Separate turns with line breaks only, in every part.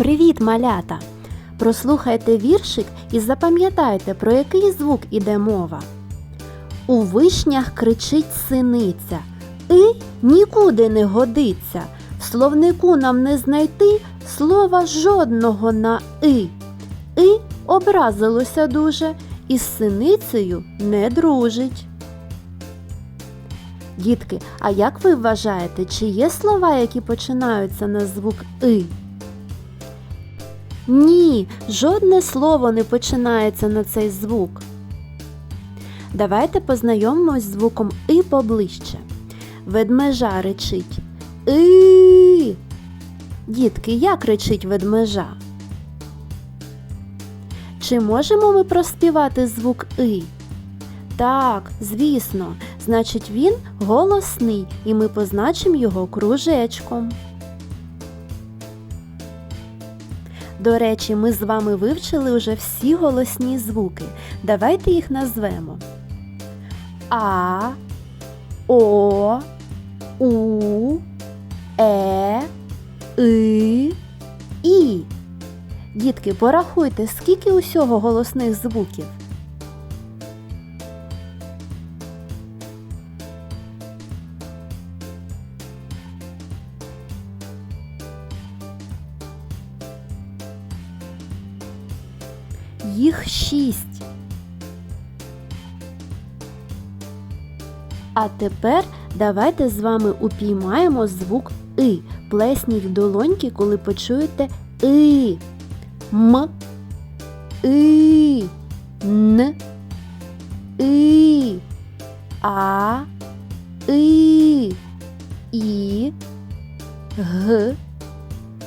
Привіт, малята! Прослухайте віршик і запам'ятайте, про який звук іде мова. У вишнях кричить синиця. И нікуди не годиться. В словнику нам не знайти слова жодного на и. И образилося дуже і з синицею не дружить. Дітки, а як ви вважаєте, чи є слова, які починаються на звук и? Ні, жодне слово не починається на цей звук. Давайте познайомимось з звуком и поближче. Ведмежа речить и. Дітки, як речить ведмежа? Чи можемо ми проспівати звук и? Так, звісно, значить він голосний, і ми позначимо його кружечком. До речі, ми з вами вивчили вже всі голосні звуки. Давайте їх назвемо. А, О, У, Е, И, І. Дітки, порахуйте, скільки усього голосних звуків. Їх шість. А тепер давайте з вами упіймаємо звук И. Плесніть в долоньки, коли почуєте И. М. И. Н. И. А. И. І. Г.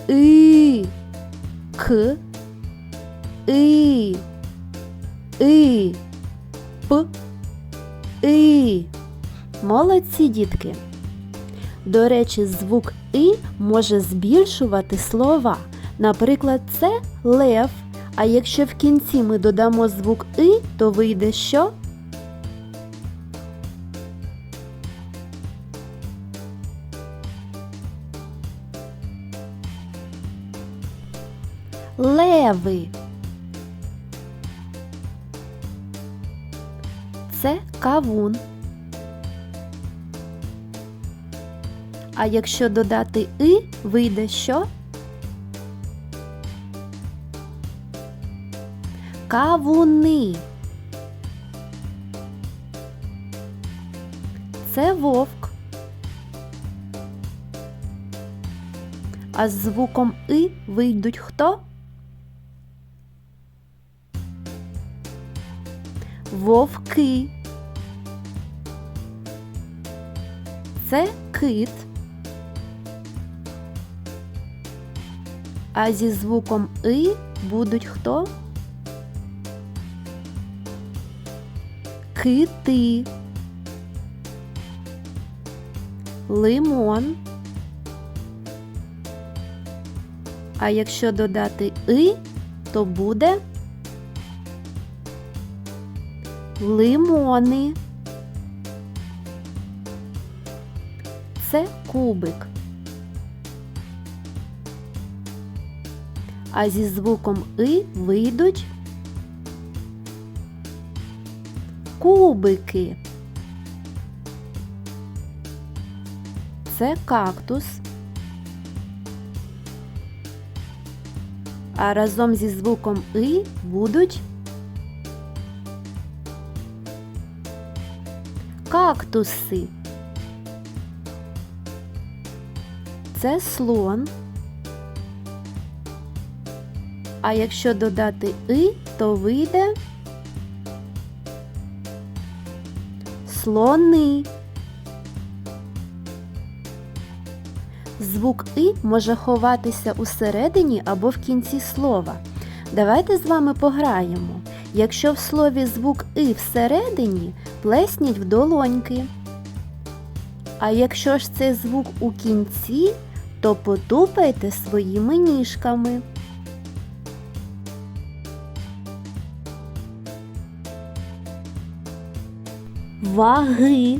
И. К. И. Молодці дітки. До речі, звук И може збільшувати слова. Наприклад, це лев. А якщо в кінці ми додамо звук И, то вийде що? Леви. Це кавун. А якщо додати и, вийде що? Кавуни. Це вовк. А з звуком и вийдуть хто? Вовки. Це кит. А зі звуком и будуть хто? Кити. Лимон. А якщо додати и, то буде лимони. Це кубик. А зі звуком и вийдуть кубики. Це кактус. А разом зі звуком и будуть кактуси. Це слон. А якщо додати и, то вийде слони. Звук И може ховатися усередині або в кінці слова. Давайте з вами пограємо. Якщо в слові звук И всередині, плесніть в долоньки. А якщо ж це звук у кінці, то потупайте своїми ніжками. Ваги.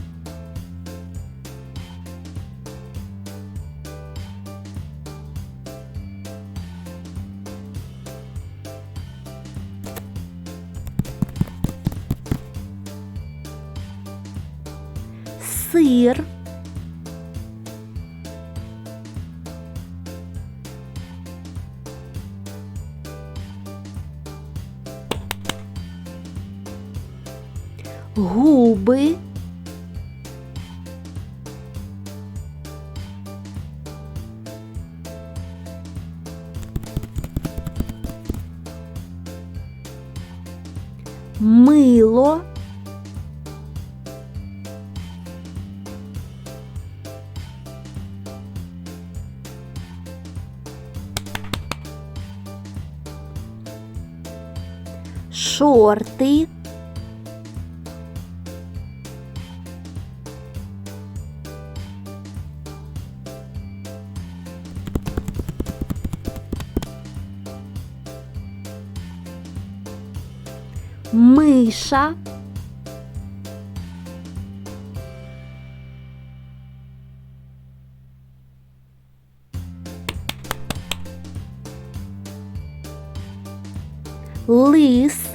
Сир, губи, мило, шорти, миша, лис,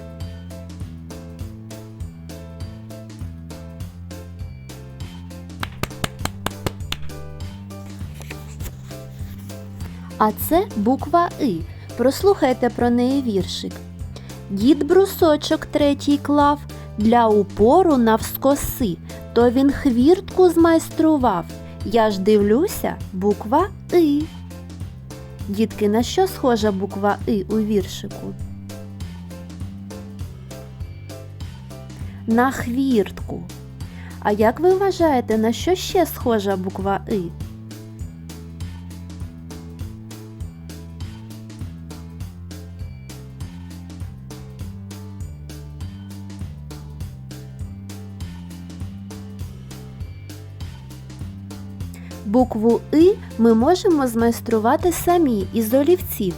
А це буква И. Прослухайте про неї віршик. Дід брусочок третій клав для упору навскоси, то він хвіртку змайстрував. Я ж дивлюся, буква И. Дітки, на що схожа буква И у віршику? На хвіртку. А як ви вважаєте, на що ще схожа буква И? Букву И ми можемо змайструвати самі із олівців.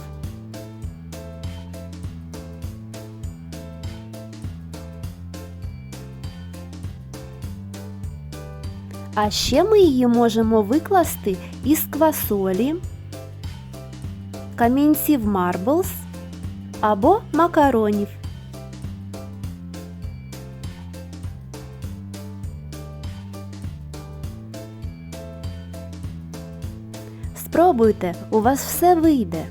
А ще ми її можемо викласти із квасолі, камінців марблс або макаронів. Спробуйте, у вас все вийде.